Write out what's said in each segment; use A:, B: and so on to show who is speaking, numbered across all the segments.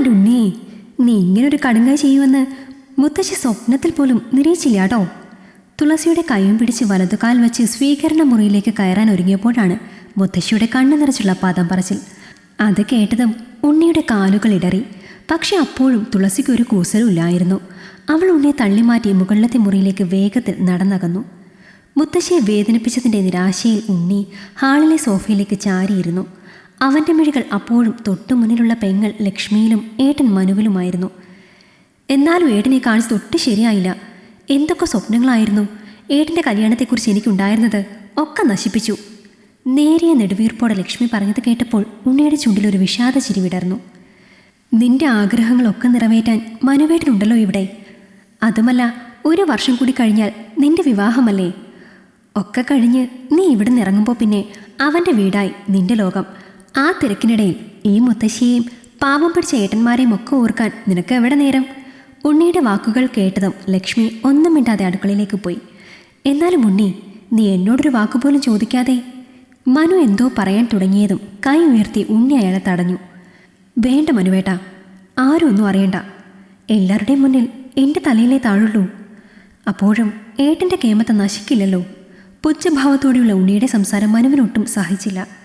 A: എന്റെ ഉണ്ണി. നീ ഇങ്ങനെ ഒരു കടുങ്ങ ചെയ്യുമെന്ന് മുത്തശ്ശി സ്വപ്നത്തിൽ പോലും നിരീക്ഷില്ല കേട്ടോ തുളസിയുടെ കൈയും പിടിച്ച് വലതുകാൽ വെച്ച് സ്വീകരണ മുറിയിലേക്ക് കയറാൻ ഒരുങ്ങിയപ്പോഴാണ് മുത്തശ്ശിയുടെ കണ്ണു നിറച്ചുള്ള പാദം പറച്ചിൽ. അത് കേട്ടതും ഉണ്ണിയുടെ കാലുകൾ ഇടറി. പക്ഷെ അപ്പോഴും തുളസിക്ക് ഒരു കൂസലുമില്ലായിരുന്നു അവൾ ഉണ്ണിയെ തള്ളിമാറ്റി മുകളിലത്തെ മുറിയിലേക്ക് വേഗത്തിൽ നടന്നകന്നു. മുത്തശ്ശിയെ വേദനിപ്പിച്ചതിന്റെ നിരാശയിൽ ഉണ്ണി ഹാളിലെ സോഫയിലേക്ക് ചാരിയിരുന്നു. അവന്റെ മിഴികൾ അപ്പോഴും തൊട്ടു മുന്നിലുള്ള പെങ്ങൾ ലക്ഷ്മിയിലും ഏട്ടൻ മനുവിലുമായിരുന്നു. എന്നാലും ഏട്ടനെ കാണിച്ചത് ഒട്ടും ശരിയായില്ല. എന്തൊക്കെ സ്വപ്നങ്ങളായിരുന്നു ഏട്ടന്റെ കല്യാണത്തെക്കുറിച്ച് എനിക്കുണ്ടായിരുന്നത് ഒക്കെ നശിപ്പിച്ചു. നേരിയ നെടുവീർപ്പോടെ ലക്ഷ്മി പറഞ്ഞത് കേട്ടപ്പോൾ ഉണ്ണിയുടെ ചുണ്ടിൽ ഒരു വിഷാദ ചിരി വിടർന്നു. നിന്റെ ആഗ്രഹങ്ങളൊക്കെ നിറവേറ്റാൻ മനുവേട്ടനുണ്ടല്ലോ ഇവിടെ. അതുമല്ല ഒരു വർഷം കൂടി കഴിഞ്ഞാൽ നിന്റെ വിവാഹമല്ലേ? ഒക്കെ കഴിഞ്ഞ് നീ ഇവിടെ ഇറങ്ങുമ്പോൾ പിന്നെ അവന്റെ വീടായി നിന്റെ ലോകം. ആ തിരക്കിനിടയിൽ ഈ മുത്തശ്ശിയെയും പാവം പിടിച്ച ഏട്ടന്മാരെയും ഒക്കെ ഓർക്കാൻ നിനക്ക് എവിടെ നേരം? ഉണ്ണിയുടെ വാക്കുകൾ കേട്ടതും ലക്ഷ്മി ഒന്നും മിണ്ടാതെ അടുക്കളയിലേക്ക് പോയി. എന്നാലും ഉണ്ണി നീ എന്നോടൊരു വാക്കുപോലും ചോദിക്കാതെ മനു എന്തോ പറയാൻ തുടങ്ങിയതും കൈ ഉയർത്തി ഉണ്ണി അയാളെ തടഞ്ഞു. വേണ്ട മനുവേട്ട ആരും ഒന്നും അറിയണ്ട. എല്ലാവരുടെയും മുന്നിൽ എന്റെ തലയിലേ താഴുള്ളൂ. അപ്പോഴും ഏട്ടന്റെ കേമത്തെ നശിക്കില്ലല്ലോ. പുച്ഛഭാവത്തോടെയുള്ള ഉണ്ണിയുടെ സംസാരം മനുവിനൊട്ടും സഹിച്ചില്ല.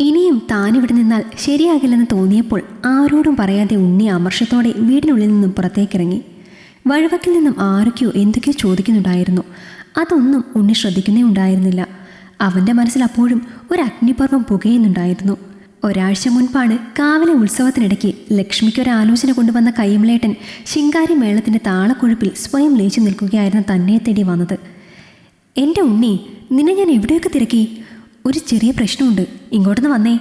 A: ഇനിയും താനിവിടെ നിന്നാൽ ശരിയാകില്ലെന്ന് തോന്നിയപ്പോൾ ആരോടും പറയാതെ ഉണ്ണി അമർഷത്തോടെ വീടിനുള്ളിൽ നിന്നും പുറത്തേക്കിറങ്ങി. വഴുവക്കിൽ നിന്നും ആരൊക്കെയോ എന്തൊക്കെയോ ചോദിക്കുന്നുണ്ടായിരുന്നു. അതൊന്നും ഉണ്ണി ശ്രദ്ധിക്കുന്നേ ഉണ്ടായിരുന്നില്ല. അവന്റെ മനസ്സിൽ അപ്പോഴും ഒരു അഗ്നിപർവം പുകയുന്നുണ്ടായിരുന്നു. ഒരാഴ്ച മുൻപാണ് കാവലെ ഉത്സവത്തിനിടയ്ക്ക് ലക്ഷ്മിക്ക് ഒരു ആലോചന കൊണ്ടുവന്ന കയ്യമ്ലേട്ടൻ ശിങ്കാരി മേളത്തിന്റെ താളക്കൊഴുപ്പിൽ സ്വയം ലയിച്ചു നിൽക്കുകയായിരുന്ന തന്നെ തേടി വന്നത്. എന്റെ ഉണ്ണി നിന്നെ ഞാൻ എവിടെയൊക്കെ തിരക്കി? ഒരു ചെറിയ പ്രശ്നമുണ്ട്. ഇങ്ങോട്ടൊന്ന് വന്നേ.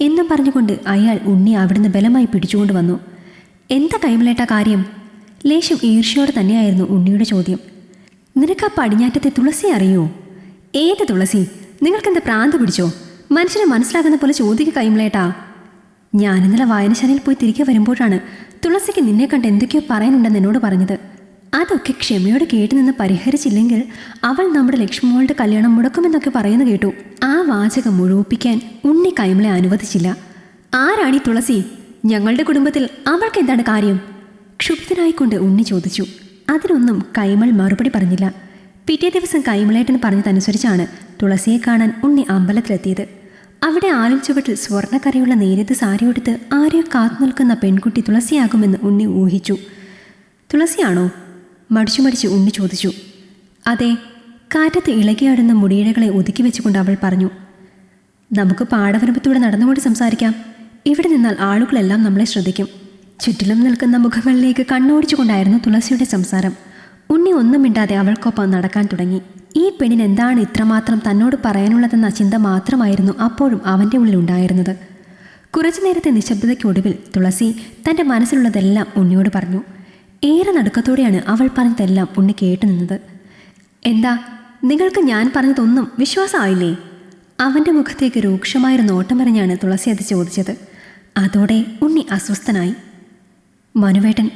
A: എന്നും പറഞ്ഞുകൊണ്ട് അയാൾ ഉണ്ണി അവിടുന്ന് ബലമായി പിടിച്ചുകൊണ്ട് വന്നു. എന്താ കൈമലേട്ടാ കാര്യം? ലേശം ഈർഷ്യയോടെ തന്നെയായിരുന്നു ഉണ്ണിയുടെ ചോദ്യം. നിനക്ക് ആ പടിഞ്ഞാറ്റത്തെ തുളസി അറിയോ? ഏത് തുളസി? നിങ്ങൾക്കെന്താ പ്രാന്ത് പിടിച്ചോ? മനുഷ്യനെ മനസ്സിലാക്കുന്ന പോലെ ചോദിക്കുക കൈമലേട്ടാ. ഞാനിന്നലെ വായനശാലയിൽ പോയി തിരികെ വരുമ്പോഴാണ് തുളസിക്ക് നിന്നെ കണ്ട് എന്തൊക്കെയോ പറയാനുണ്ടെന്ന് എന്നോട് പറഞ്ഞത്. അതൊക്കെ ക്ഷമയോടെ കേട്ടു നിന്ന് പരിഹരിച്ചില്ലെങ്കിൽ അവൾ നമ്മുടെ ലക്ഷ്മിമോളുടെ കല്യാണം മുടക്കുമെന്നൊക്കെ പറയുന്നു കേട്ടു. ആ വാചകം മുഴുവിപ്പിക്കാൻ ഉണ്ണി കൈമളെ അനുവദിച്ചില്ല. ആരാണീ തുളസി? ഞങ്ങളുടെ കുടുംബത്തിൽ അവൾക്ക് എന്താണ് കാര്യം? ക്ഷുഭിതനായിക്കൊണ്ട് ഉണ്ണി ചോദിച്ചു. അതിനൊന്നും കൈമൾ മറുപടി പറഞ്ഞില്ല. പിറ്റേ ദിവസം കൈമളേട്ടൻ പറഞ്ഞതനുസരിച്ചാണ് തുളസിയെ കാണാൻ ഉണ്ണി അമ്പലത്തിലെത്തിയത്. അവിടെ ആലിൽ ചുവട്ടിൽ സ്വർണക്കരയുള്ള നേരിയത് സാരിയെടുത്ത് ആരെയോ കാത്തു നിൽക്കുന്ന പെൺകുട്ടി തുളസിയാകുമെന്ന് ഉണ്ണി ഊഹിച്ചു. തുളസിയാണോ? മടിച്ചു മടിച്ച് ഉണ്ണി ചോദിച്ചു. അതെ കാറ്റത്ത് ഇളകിയാടുന്ന മുടിയിഴകളെ ഒതുക്കി വെച്ചുകൊണ്ട് അവൾ പറഞ്ഞു നമുക്ക് പാടവരമ്പത്തൂടെ നടന്നുകൊണ്ട് സംസാരിക്കാം. ഇവിടെ നിന്നാൽ ആളുകളെല്ലാം നമ്മളെ ശ്രദ്ധിക്കും. ചുറ്റിലും നിൽക്കുന്ന മുഖങ്ങളിലേക്ക് കണ്ണോടിച്ചുകൊണ്ടായിരുന്നു തുളസിയുടെ സംസാരം. ഉണ്ണി ഒന്നും മിണ്ടാതെ അവൾക്കൊപ്പം നടക്കാൻ തുടങ്ങി. ഈ പെണ്ണിന് എന്താണ് ഇത്രമാത്രം തന്നോട് പറയാനുള്ളതെന്ന ചിന്ത മാത്രമായിരുന്നു അപ്പോഴും അവന്റെ ഉള്ളിലുണ്ടായിരുന്നത് കുറച്ചു നേരത്തെ നിശബ്ദതയ്ക്കൊടുവിൽ തുളസി തന്റെ മനസ്സിലുള്ളതെല്ലാം ഉണ്ണിയോട് പറഞ്ഞു ഏറെ നടുക്കത്തോടെയാണ് അവൾ പറഞ്ഞതെല്ലാം ഉണ്ണി കേട്ടു നിന്നത്. എന്താ നിങ്ങൾക്ക് ഞാൻ പറഞ്ഞതൊന്നും വിശ്വാസമായില്ലേ? അവന്റെ മുഖത്തേക്ക് രൂക്ഷമായൊരു നോട്ടം പറഞ്ഞാണ് തുളസി അത് ചോദിച്ചത്. അതോടെ ഉണ്ണി അസ്വസ്ഥനായി. മനുവേട്ടൻ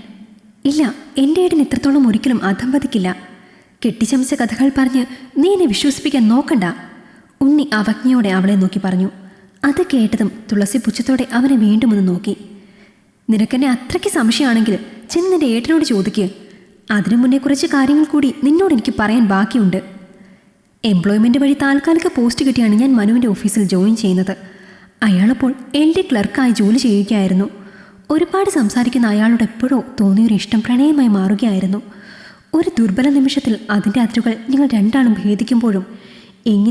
A: ഇല്ല എന്റെ ഏടൻ ഇത്രത്തോളം ഒരിക്കലും അധംപതിക്കില്ല കെട്ടിച്ചമച്ച കഥകൾ പറഞ്ഞ് നീ എന്നെ വിശ്വസിപ്പിക്കാൻ നോക്കണ്ട. ഉണ്ണി അവജ്ഞയോടെ അവളെ നോക്കി പറഞ്ഞു. അത് കേട്ടതും തുളസി പുച്ഛത്തോടെ അവനെ വീണ്ടും ഒന്ന് നോക്കി. നിനക്കെന്നെ അത്രയ്ക്ക് സംശയമാണെങ്കിൽ ചെന്ന് നിന്റെ ഏട്ടനോട് ചോദിക്ക്. അതിനു മുന്നേ കുറച്ച് കാര്യങ്ങൾ കൂടി നിന്നോട് എനിക്ക് പറയാൻ ബാക്കിയുണ്ട്. എംപ്ലോയ്മെന്റ് വഴി താൽക്കാലിക പോസ്റ്റ് കിട്ടിയാണ് ഞാൻ മനുവിന്റെ ഓഫീസിൽ ജോയിൻ ചെയ്യുന്നത്. അയാളപ്പോൾ ഡി ക്ലർക്കായി ജോലി ചെയ്യുകയായിരുന്നു. ഒരുപാട് സംസാരിക്കുന്ന അയാളോട് എപ്പോഴോ തോന്നിയൊരു ഇഷ്ടം പ്രണയമായി മാറുകയായിരുന്നു. ഒരു ദുർബല നിമിഷത്തിൽ അതിന്റെ അതിരുകൾ ഞങ്ങൾ രണ്ടാളും ഭേദിക്കുമ്പോഴും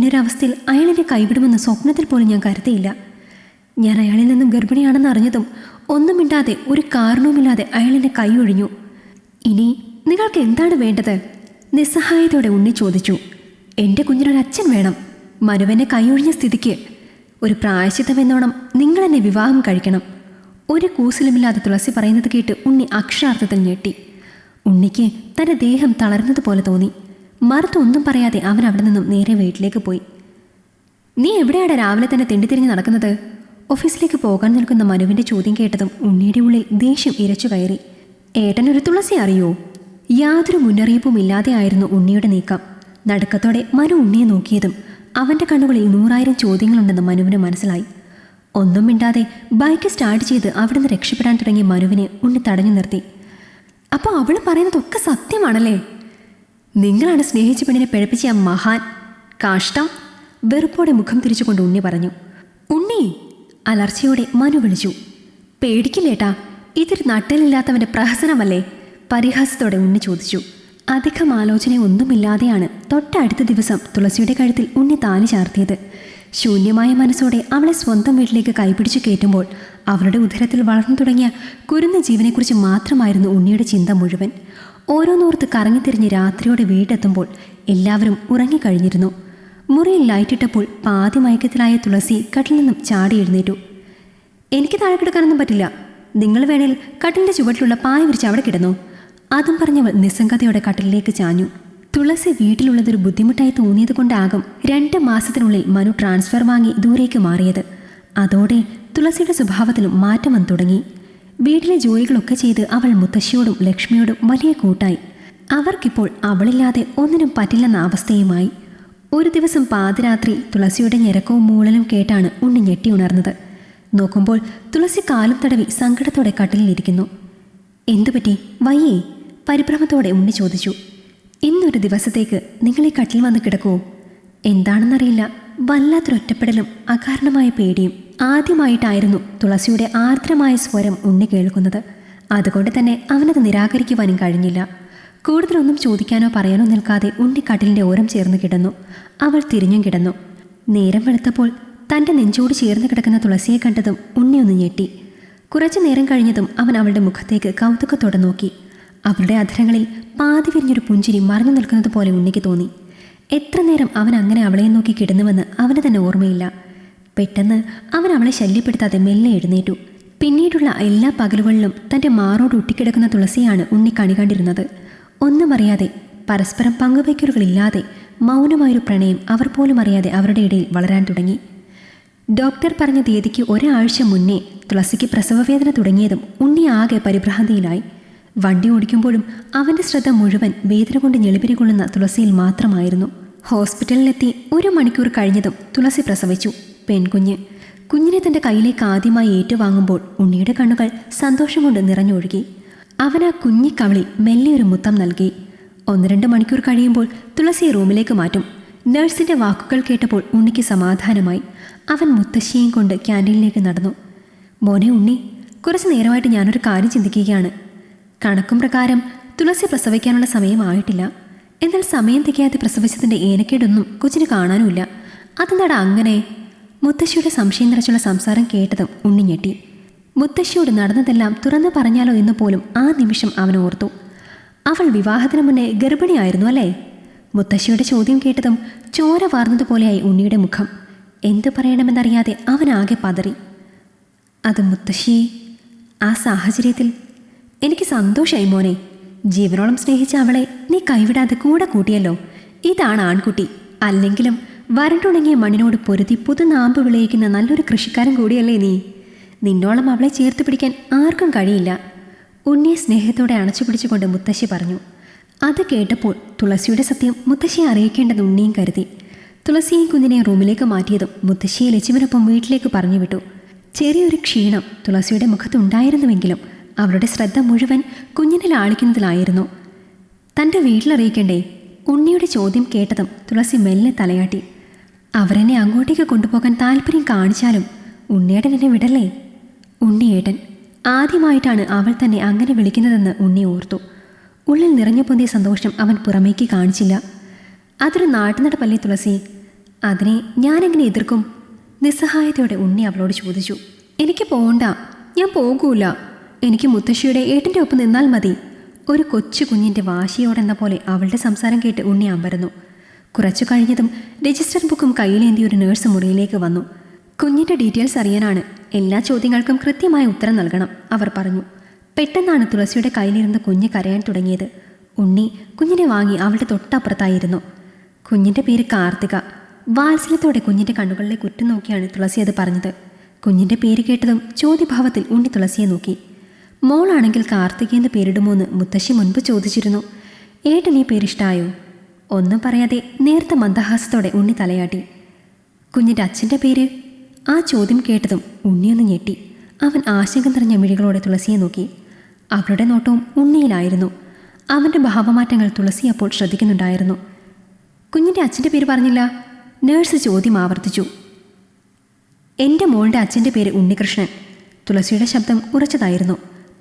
A: ഒരു അവസ്ഥയിൽ അയാളെന്നെ കൈവിടുമെന്ന് സ്വപ്നത്തിൽ പോലും ഞാൻ കരുതിയില്ല. ഞാൻ അയാളിൽ നിന്നും ഗർഭിണിയാണെന്ന് അറിഞ്ഞതും ഒന്നും മിണ്ടാതെ ഒരു കാരണവുമില്ലാതെ അയാളെന്നെ കൈ ഒഴിഞ്ഞു. ഇനി നിങ്ങൾക്ക് എന്താണ് വേണ്ടത്? നിസ്സഹായതയോടെ ഉണ്ണി ചോദിച്ചു. എന്റെ കുഞ്ഞിനൊരു അച്ഛൻ വേണം. മനുവനെ കൈയൊഴിഞ്ഞ സ്ഥിതിക്ക്. ഒരു പ്രായശിത്തം എന്നോണം നിങ്ങൾ എന്നെ വിവാഹം കഴിക്കണം. ഒരു കൂസലുമില്ലാതെ തുളസി പറയുന്നത് കേട്ട് ഉണ്ണി അക്ഷരാർത്ഥത്തിൽ ഞെട്ടി. ഉണ്ണിക്ക് തന്റെ ദേഹം തളർന്നതുപോലെ തോന്നി. മറുത്തൊന്നും പറയാതെ അവൻ അവിടെ നിന്നും നേരെ വീട്ടിലേക്ക് പോയി. നീ എവിടെയാണ് രാവിലെ തന്നെ തെണ്ടിത്തിരിഞ്ഞ് നടക്കുന്നത്? ഓഫീസിലേക്ക് പോകാൻ നിൽക്കുന്ന മനുവിന്റെ ചോദ്യം കേട്ടതും ഉണ്ണിയുടെ ഉള്ളിൽ ദേഷ്യം ഇരച്ചു കയറി. ഏട്ടനൊരു തുളസി അറിയോ? യാതൊരു മുന്നറിയിപ്പും ഇല്ലാതെയായിരുന്നു ഉണ്ണിയുടെ നീക്കം. നടുക്കത്തോടെ മനു ഉണ്ണിയെ നോക്കിയതും അവന്റെ കണ്ണുകളിൽ നൂറായിരം ചോദ്യങ്ങളുണ്ടെന്ന് മനുവിന് മനസ്സിലായി. ഒന്നും മിണ്ടാതെ ബൈക്ക് സ്റ്റാർട്ട് ചെയ്ത് അവിടുന്ന് രക്ഷപ്പെടാൻ തുടങ്ങിയ മനുവിനെ ഉണ്ണി തടഞ്ഞു നിർത്തി. അപ്പോൾ അവൾ പറയുന്നതൊക്കെ സത്യമാണല്ലേ? നിങ്ങളാണ് സ്നേഹിച്ച പെണ്ണിനെ പിഴപ്പിച്ച മഹാൻ. കാഷ്ടം. വെറുപ്പോടെ മുഖം തിരിച്ചുകൊണ്ട് ഉണ്ണി പറഞ്ഞു. ഉണ്ണി അലർച്ചയോടെ മനു വിളിച്ചു. പേടിക്കില്ലേട്ടാ ഇതൊരു നട്ടലില്ലാത്തവന്റെ പ്രഹസനമല്ലേ? പരിഹാസത്തോടെ ഉണ്ണി ചോദിച്ചു. അധികം ആലോചന ഒന്നുമില്ലാതെയാണ് തൊട്ടടുത്ത ദിവസം തുളസിയുടെ കഴുത്തിൽ ഉണ്ണി താലി ചാർത്തിയത്. ശൂന്യമായ മനസ്സോടെ അവളെ സ്വന്തം വീട്ടിലേക്ക് കൈപിടിച്ചു കയറ്റുമ്പോൾ അവളുടെ ഉദരത്തിൽ വളർന്നു തുടങ്ങിയ കുരുന്ന ജീവനെക്കുറിച്ച് മാത്രമായിരുന്നു ഉണ്ണിയുടെ ചിന്ത മുഴുവൻ. ഓരോന്നോർത്ത് കറങ്ങിത്തിരിഞ്ഞ് രാത്രിയോടെ വീടെത്തുമ്പോൾ എല്ലാവരും ഉറങ്ങിക്കഴിഞ്ഞിരുന്നു. മുറിയിൽ ലൈറ്റിട്ടപ്പോൾ പാതി മയക്കത്തിലായ തുളസി കട്ടിൽ നിന്നും ചാടി എഴുന്നേറ്റു. എനിക്ക് താഴെ കിടക്കാനൊന്നും പറ്റില്ല. നിങ്ങൾ വേണേൽ കട്ടിലിന്റെ ചുവട്ടിലുള്ള പായ വിരിച്ച് അവിടെ കിടന്നു. അതും പറഞ്ഞവൾ നിസ്സംഗതയോടെ കട്ടിലേക്ക് ചാഞ്ഞു. തുളസി വീട്ടിലുള്ളതൊരു ബുദ്ധിമുട്ടായി തോന്നിയത് കൊണ്ടാകും രണ്ട് മാസത്തിനുള്ളിൽ മനു ട്രാൻസ്ഫർ വാങ്ങി ദൂരേക്ക് മാറിയത്. അതോടെ തുളസിയുടെ സ്വഭാവത്തിലും മാറ്റം വന്നു തുടങ്ങി. വീട്ടിലെ ജോലികളൊക്കെ ചെയ്ത് അവൾ മുത്തശ്ശിയോടും ലക്ഷ്മിയോടും വലിയ കൂട്ടായി. അവർക്കിപ്പോൾ അവളില്ലാതെ ഒന്നിനും പറ്റില്ലെന്ന അവസ്ഥയുമായി. ഒരു ദിവസം പാതിരാത്രി തുളസിയുടെ ഞെരക്കവും മൂളലും കേട്ടാണ് ഉണ്ണി ഞെട്ടി ഉണർന്നത്. നോക്കുമ്പോൾ തുളസി കാലും തടവി സങ്കടത്തോടെ കട്ടിലിരിക്കുന്നു എന്തുപറ്റി വയ്യേ പരിഭ്രമത്തോടെ ഉണ്ണി ചോദിച്ചു. ഇന്നൊരു ദിവസത്തേക്ക് നിങ്ങളെ കട്ടിൽ വന്ന് കിടക്കുമോ എന്താണെന്നറിയില്ല. വല്ലാത്തൊരൊറ്റപ്പെടലും അകാരണമായ പേടിയും ആദ്യമായിട്ടായിരുന്നു തുളസിയുടെ ആർദ്രമായ സ്വരം ഉണ്ണി കേൾക്കുന്നത്. അതുകൊണ്ട് തന്നെ അവനത് നിരാകരിക്കുവാനും കഴിഞ്ഞില്ല. കൂടുതലൊന്നും ചോദിക്കാനോ പറയാനോ നിൽക്കാതെ ഉണ്ണി കട്ടിലിന്റെ ഓരം ചേർന്ന് കിടന്നു. അവൾ തിരിഞ്ഞും കിടന്നു. നേരം വെളുത്തപ്പോൾ തന്റെ നെഞ്ചോട് ചേർന്ന് കിടക്കുന്ന തുളസിയെ കണ്ടതും ഉണ്ണി ഒന്ന് ഞെട്ടി. കുറച്ചു നേരം കഴിഞ്ഞതും അവൻ അവളുടെ മുഖത്തേക്ക് കൗതുകത്തോടെ നോക്കി. അവളുടെ അധരങ്ങളിൽ പാതി വിരിഞ്ഞൊരു പുഞ്ചിരി മറഞ്ഞു നിൽക്കുന്നത് പോലെ ഉണ്ണിക്ക് തോന്നി. എത്ര നേരം അവൻ അങ്ങനെ അവളെ നോക്കി കിടന്നുവെന്ന് അവന് തന്നെ ഓർമ്മയില്ല. പെട്ടെന്ന് അവൻ അവളെ ശല്യപ്പെടുത്താതെ മെല്ലെ എഴുന്നേറ്റു. പിന്നീടുള്ള എല്ലാ പകലുകളിലും തന്റെ മാറോട് ഒട്ടിക്കിടക്കുന്ന തുളസിയാണ് ഉണ്ണി കണി കണ്ടിരുന്നത്. ഒന്നും അറിയാതെ പരസ്പരം പങ്കുവയ്ക്കലുകളില്ലാതെ മൗനമായൊരു പ്രണയം അവർ പോലും അറിയാതെ അവരുടെ ഇടയിൽ വളരാൻ തുടങ്ങി. ഡോക്ടർ പറഞ്ഞ തീയതിക്ക് ഒരാഴ്ച മുന്നേ തുളസിക്ക് പ്രസവവേദന തുടങ്ങിയതും ഉണ്ണി ആകെ പരിഭ്രാന്തിയിലായി. വണ്ടി ഓടിക്കുമ്പോഴും അവന്റെ ശ്രദ്ധ മുഴുവൻ വേദന കൊണ്ട് ഞെളിപിരികൊള്ളുന്ന തുളസിയിൽ മാത്രമായിരുന്നു. ഹോസ്പിറ്റലിലെത്തി ഒരു മണിക്കൂർ കഴിഞ്ഞതും തുളസി പ്രസവിച്ചു. പെൺകുഞ്ഞ്. കുഞ്ഞിനെ തന്റെ കയ്യിലേക്ക് ആദ്യമായി ഏറ്റുവാങ്ങുമ്പോൾ ഉണ്ണിയുടെ കണ്ണുകൾ സന്തോഷം കൊണ്ട് നിറഞ്ഞൊഴുകി. അവൻ ആ കുഞ്ഞി കവളിൽ മെല്ലെ ഒരു മുത്തം നൽകി. ഒന്ന് രണ്ട് മണിക്കൂർ കഴിയുമ്പോൾ തുളസിയെ റൂമിലേക്ക് മാറ്റും. നഴ്സിന്റെ വാക്കുകൾ കേട്ടപ്പോൾ ഉണ്ണിക്ക് സമാധാനമായി. അവൻ മുത്തശ്ശിയെയും കൊണ്ട് ക്യാന്റീനിലേക്ക് നടന്നു. മോനെ ഉണ്ണി കുറച്ച് നേരമായിട്ട് ഞാനൊരു കാര്യം ചിന്തിക്കുകയാണ്. കണക്കും പ്രകാരം തുളസി പ്രസവിക്കാനുള്ള സമയമായിട്ടില്ല എന്നാൽ സമയം തികയാതെ പ്രസവിച്ചതിന്റെ ഏനക്കേടൊന്നും കൊച്ചിന് കാണാനുമില്ല. അതെന്താടാ അങ്ങനെ? മുത്തശ്ശിയുടെ സംശയം നിറച്ചുള്ള സംസാരം കേട്ടതും ഉണ്ണി ഞെട്ടി. മുത്തശ്ശിയോട് നടന്നതെല്ലാം തുറന്നു പറഞ്ഞാലോ എന്ന് പോലും ആ നിമിഷം അവൻ ഓർത്തു. അവൾ വിവാഹത്തിന് മുന്നേ ഗർഭിണിയായിരുന്നു അല്ലേ? മുത്തശ്ശിയുടെ ചോദ്യം കേട്ടതും ചോര വാർന്നതുപോലെയായി ഉണ്ണിയുടെ മുഖം. എന്തു പറയണമെന്നറിയാതെ അവൻ ആകെ പതറി. അത് മുത്തശ്ശി ആ സാഹചര്യത്തിൽ എനിക്ക് സന്തോഷമായി മോനെ. ജീവനോളം സ്നേഹിച്ച അവളെ നീ കൈവിടാതെ കൂടെ കൂട്ടിയല്ലോ. ഇതാണ് ആൺകുട്ടി. അല്ലെങ്കിലും വരണ്ടുണങ്ങിയ മണ്ണിനോട് പൊരുതി പുതുനാമ്പ് വിളയിക്കുന്ന നല്ലൊരു കൃഷിക്കാരൻ കൂടിയല്ലേ നീ. നിന്നോളം അവളെ ചേർത്ത് പിടിക്കാൻ ആർക്കും കഴിയില്ല. ഉണ്ണിയെ സ്നേഹത്തോടെ അണച്ചു പിടിച്ചുകൊണ്ട് മുത്തശ്ശി പറഞ്ഞു അത് കേട്ടപ്പോൾ തുളസിയുടെ സത്യം മുത്തശ്ശിയെ അറിയിക്കേണ്ടത് ഉണ്ണിയും കരുതി. തുളസിയും കുഞ്ഞിനെ റൂമിലേക്ക് മാറ്റിയതും മുത്തശ്ശിയെ ലച്ചിമിനൊപ്പം വീട്ടിലേക്ക് പറഞ്ഞു വിട്ടു. ചെറിയൊരു ക്ഷീണം തുളസിയുടെ മുഖത്തുണ്ടായിരുന്നുവെങ്കിലും അവരുടെ ശ്രദ്ധ മുഴുവൻ കുഞ്ഞിനെ ലാളിക്കുന്നതിലായിരുന്നു. തന്റെ വീട്ടിലറിയിക്കണ്ടേ? ഉണ്ണിയുടെ ചോദ്യം കേട്ടതും തുളസി മെല്ലെ തലയാട്ടി. അവരെന്നെ അങ്ങോട്ടേക്ക് കൊണ്ടുപോകാൻ താല്പര്യം കാണിച്ചാലും ഉണ്ണിയേട്ടൻ എന്നെ വിടല്ലേ? ഉണ്ണിയേട്ടൻ. ആദ്യമായിട്ടാണ് അവൾ തന്നെ അങ്ങനെ വിളിക്കുന്നതെന്ന് ഉണ്ണി ഓർത്തു. ഉള്ളിൽ നിറഞ്ഞു പൊന്തിയ സന്തോഷം അവൻ പുറമേക്ക് കാണിച്ചില്ല. അതൊരു നാട്ടുനടപ്പല്ലേ തുളസി? അതിനെ ഞാനെങ്ങനെ എതിർക്കും? നിസ്സഹായതയോടെ ഉണ്ണി അവളോട് ചോദിച്ചു. എനിക്ക് പോകണ്ട ഞാൻ പോകൂല. എനിക്ക് മുത്തശ്ശിയുടെ ഏട്ടന്റെ ഒപ്പം നിന്നാൽ മതി. ഒരു കൊച്ചു കുഞ്ഞിന്റെ വാശിയോടെന്ന പോലെ അവളുടെ സംസാരം കേട്ട് ഉണ്ണി അമ്പരന്നു. കുറച്ചു കഴിഞ്ഞതും രജിസ്റ്റർ ബുക്കും കയ്യിലേന്തി ഒരു നേഴ്സ് മുറിയിലേക്ക് വന്നു. കുഞ്ഞിന്റെ ഡീറ്റെയിൽസ് അറിയാനാണ് എല്ലാ ചോദ്യങ്ങൾക്കും കൃത്യമായ ഉത്തരം നൽകണം അവർ പറഞ്ഞു. പെട്ടെന്നാണ് തുളസിയുടെ കയ്യിലിരുന്ന് കുഞ്ഞ് കരയാൻ തുടങ്ങിയത്. ഉണ്ണി കുഞ്ഞിനെ വാങ്ങി അവളുടെ തൊട്ടപ്പുറത്തായിരുന്നു. കുഞ്ഞിന്റെ പേര് കാർത്തിക. വാത്സല്യത്തോടെ കുഞ്ഞിന്റെ കണ്ണുകളിലേക്ക് ഉറ്റുനോക്കിയാണ് തുളസി അത് പറഞ്ഞത്. കുഞ്ഞിന്റെ പേര് കേട്ടതും ചോദ്യഭാവത്തിൽ ഉണ്ണി തുളസിയെ നോക്കി. മോളാണെങ്കിൽ എന്ന് പേരിടുമോന്ന് മുത്തശ്ശി മുൻപ് ചോദിച്ചിരുന്നു. ഏട്ടൻ ഈ പേരിഷ്ടായോ? ഒന്നും പറയാതെ നേരത്തെ മന്ദഹാസത്തോടെ ഉണ്ണി തലയാട്ടി. കുഞ്ഞിന്റെ അച്ഛന്റെ പേര് ആ ചോദ്യം കേട്ടതും ഉണ്ണിയൊന്ന് ഞെട്ടി. അവൻ ആശങ്ക നിറഞ്ഞ മിഴികളോടെ തുളസിയെ നോക്കി. അവളുടെ നോട്ടവും ഉണ്ണിയിലായിരുന്നു. അവന്റെ ഭാവമാറ്റങ്ങൾ തുളസി അപ്പോൾ ശ്രദ്ധിക്കുന്നുണ്ടായിരുന്നു. കുഞ്ഞിന്റെ അച്ഛന്റെ പേര് പറഞ്ഞില്ല. നേഴ്സ് ചോദ്യം ആവർത്തിച്ചു. എന്റെ മോളുടെ അച്ഛന്റെ പേര് ഉണ്ണികൃഷ്ണൻ. തുളസിയുടെ ശബ്ദം ഉറച്ചതായിരുന്നു.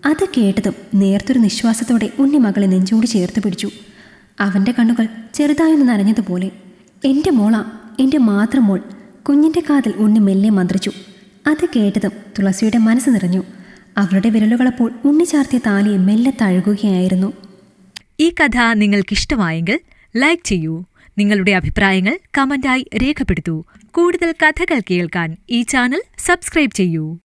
A: അത് കേട്ടതും നേർത്തൊരു നിശ്വാസത്തോടെ ഉണ്ണി മകളെ നെഞ്ചോട് ചേർത്ത് പിടിച്ചു. അവന്റെ കണ്ണുകൾ ചെറുതായൊന്ന് നനഞ്ഞതുപോലെ. എന്റെ മോളാ എന്റെ മാത്രം മോൾ. കുഞ്ഞിന്റെ കാതിൽ ഉണ്ണി മെല്ലെ മന്ത്രിച്ചു. അത് കേട്ടതും തുളസിയുടെ മനസ്സ് നിറഞ്ഞു. അവരുടെ വിരലുകളപ്പോൾ ഉണ്ണി ചാർത്തിയ താലി മെല്ലെ തഴുകുകയായിരുന്നു.
B: ഈ കഥ നിങ്ങൾക്കിഷ്ടമായെങ്കിൽ ലൈക്ക് ചെയ്യൂ. നിങ്ങളുടെ അഭിപ്രായങ്ങൾ കമന്റായി രേഖപ്പെടുത്തൂ. കൂടുതൽ കഥകൾ കേൾക്കാൻ ഈ ചാനൽ സബ്സ്ക്രൈബ് ചെയ്യൂ.